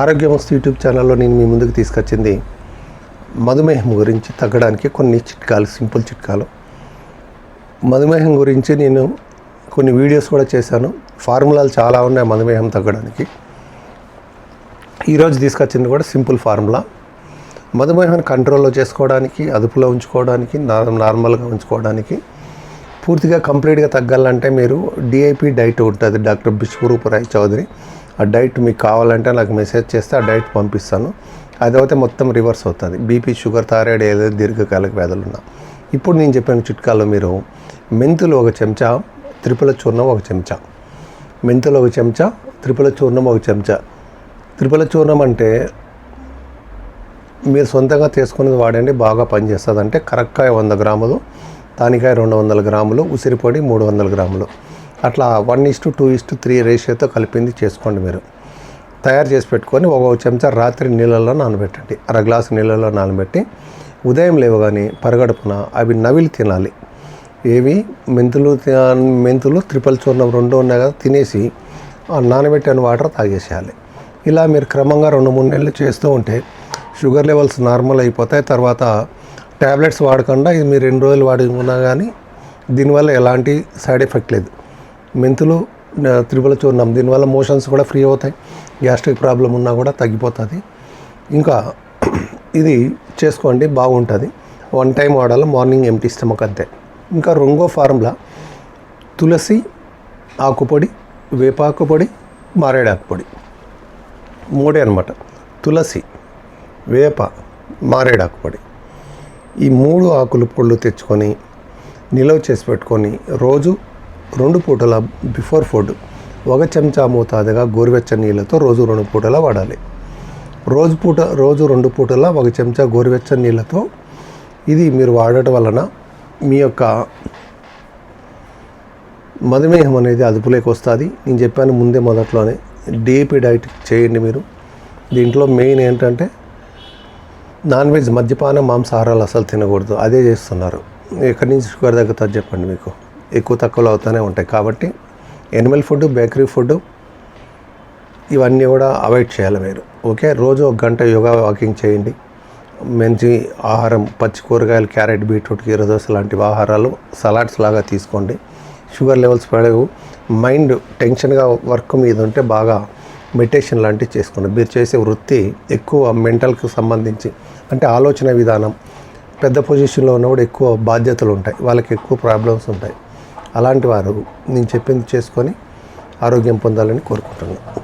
ఆరోగ్యమస్తు YouTube ఛానల్లో నేను మీ ముందుకు తీసుకొచ్చింది మధుమేహం గురించి తగ్గడానికి కొన్ని చిట్కాలు సింపుల్ చిట్కాలు. మధుమేహం గురించి నేను కొన్ని వీడియోస్ కూడా చేశాను. ఫార్ములాలు చాలా ఉన్నాయి మధుమేహం తగ్గడానికి. ఈరోజు తీసుకొచ్చింది కూడా సింపుల్ ఫార్ములా. మధుమేహాన్ని కంట్రోల్లో చేసుకోవడానికి అదుపులో ఉంచుకోవడానికి నార్మల్గా ఉంచుకోవడానికి పూర్తిగా కంప్లీట్గా తగ్గాలంటే మీరు డిఐపి డైట్ ఉంటుంది డాక్టర్ బిశ్వరూప్ రాయ్ చౌదరి. ఆ డైట్ మీకు కావాలంటే నాకు మెసేజ్ చేస్తే ఆ డైట్ పంపిస్తాను. అదైతే మొత్తం రివర్స్ అవుతుంది. బీపీ షుగర్ థైరాయిడ్ ఏదైతే దీర్ఘకాలిక వ్యాధులు ఉన్నా. ఇప్పుడు నేను చెప్పిన చిట్కాలో మీరు మెంతులు ఒక చెంచా త్రిపుల చూర్ణం ఒక చెంచా. మెంతులు ఒక చెంచా త్రిపుల చూర్ణం ఒక చెంచా. త్రిపుల చూర్ణం అంటే మీరు సొంతంగా తీసుకునేది వాడండి బాగా పనిచేస్తుంది. అంటే కరక్కాయ వంద గ్రాములు తానికాయ రెండు వందల గ్రాములు ఉసిరిపొడి మూడు వందల గ్రాములు. అట్లా one is to two is to three రేషియోతో కలిపింది చేసుకోండి మీరు. తయారు చేసి పెట్టుకొని ఒక చెంచా రాత్రి నీళ్ళలో నానబెట్టండి. అర గ్లాసు నీళ్ళలో నానబెట్టి ఉదయం లేవగానే పరగడుపున అవి నవిలి తినాలి. ఏవి? మెంతులు మెంతులు త్రిపల్ చూర్ణం రెండు ఉన్నాయి కదా తినేసి ఆ నానబెట్టిన వాటర్ తాగేసేయాలి. ఇలా మీరు క్రమంగా రెండు మూడు నెలలు చేస్తూ ఉంటే షుగర్ లెవెల్స్ నార్మల్ అయిపోతాయి. తర్వాత ట్యాబ్లెట్స్ వాడకుండా ఇది మీరు రెండు రోజులు వాడుకున్నా కానీ దీనివల్ల ఎలాంటి సైడ్ ఎఫెక్ట్ లేదు. మెంతులు త్రిపుల చూర్ణం దీనివల్ల మోషన్స్ కూడా ఫ్రీ అవుతాయి. గ్యాస్ట్రిక్ ప్రాబ్లం ఉన్నా కూడా తగ్గిపోతుంది. ఇంకా ఇది చేసుకోండి బాగుంటుంది. వన్ టైం వాడాలి మార్నింగ్ ఎంటీ స్టమక్ అంతే. ఇంకా రొంగో ఫార్ములా. తులసి ఆకుపొడి వేపాకు పొడి మారేడాకు పొడి. మూడే అనమాట తులసి వేప మారేడాకు పొడి. ఈ మూడు ఆకులు పొళ్ళు తెచ్చుకొని నిలవ చేసి పెట్టుకొని రోజు రెండు పూటల బిఫోర్ ఫుడ్ ఒక చెంచా మోతాదుగా గోరువెచ్చని నీళ్ళతో రోజు రెండు పూటలా వాడాలి. రోజు పూట రోజు రెండు పూటల ఒక చెంచా గోరువెచ్చని నీళ్ళతో ఇది మీరు వాడటం వలన మీ యొక్క మధుమేహం అనేది అదుపులోకి వస్తుంది. నేను చెప్పాను ముందే మొదట్లోనే డిఏపి డైట్ చేయండి మీరు. దీంట్లో మెయిన్ ఏంటంటే నాన్ వెజ్ మద్యపానం మాంసాహారాలు అసలు తినకూడదు. అదే చేస్తున్నారు. ఎక్కడి నుంచి షుగర్ తగ్గుతుంది చెప్పండి మీకు. ఎక్కువ తక్కువలో అవుతూనే ఉంటాయి. కాబట్టి ఎనిమల్ ఫుడ్ బేకరీ ఫుడ్ ఇవన్నీ కూడా అవాయిడ్ చేయాలి మీరు. ఓకే? రోజు ఒక గంట యోగా వాకింగ్ చేయండి. మంచి ఆహారం పచ్చి కూరగాయలు క్యారెట్ బీట్రూట్ కీరదోస లాంటి ఆహారాలు సలాడ్స్ లాగా తీసుకోండి. షుగర్ లెవెల్స్ పడవు మైండ్ టెన్షన్గా వర్క్ మీద ఉంటే బాగా మెడిటేషన్ లాంటివి చేసుకోండి. మీరు చేసే వృత్తి ఎక్కువ మెంటల్కి సంబంధించి అంటే ఆలోచన విధానం పెద్ద పొజిషన్లో ఉన్నప్పుడు ఎక్కువ బాధ్యతలు ఉంటాయి. వాళ్ళకి ఎక్కువ ప్రాబ్లమ్స్ ఉంటాయి. అలాంటి వారు నేను చెప్పింది చేసుకొని ఆరోగ్యం పొందాలని కోరుకుంటున్నాను.